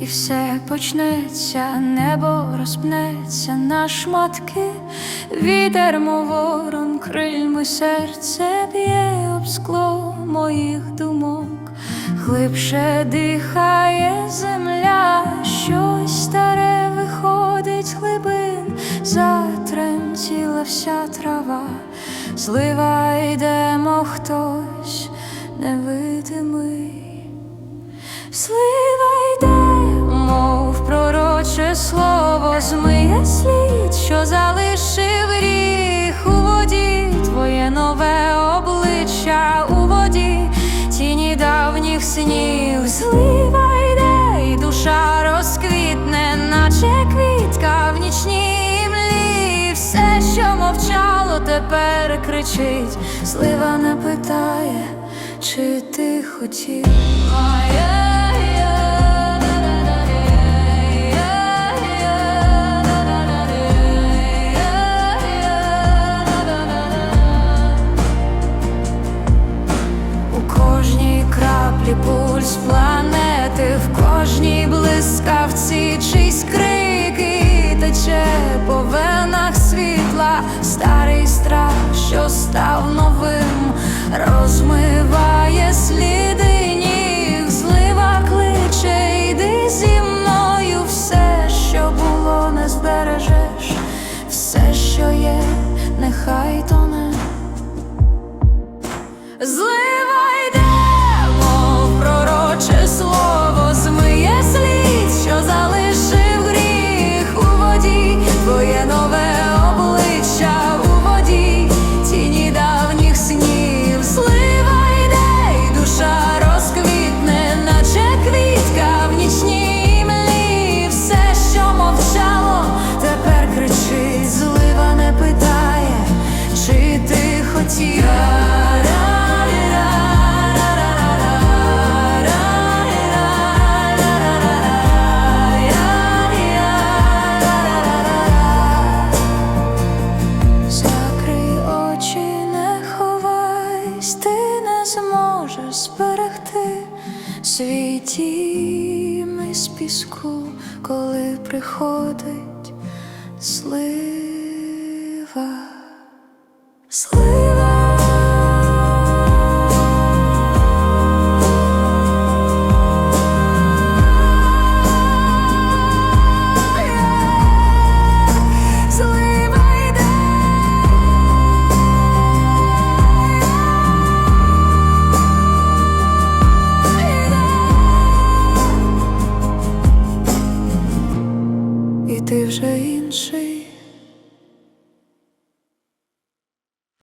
і все почнеться, небо розпнеться на шматки, вітер, ворон, крильми серце б'є об скло моїх думок, глибше дихає земля, щось старе виходить з глибин, затремтіла вся трава, злива йдемо хтось невидимий. Слива йде, мов пророче слово, змиє слід, що залишив гріх у воді, твоє нове обличчя у воді, тіні давніх снів, слива йде, і душа розквітне, наче квітка в нічній млі. Все, що мовчало, тепер кричить, слива не питає, чи ти хотів. Старий страх, що став новим, розмиває сліди ніг, злива кличе, йди зі мною, все, що було, не збережеш, все, що є, нехай тоне. Зберегти свій дім із піску, коли приходить слива. Слива. Ти вже інший.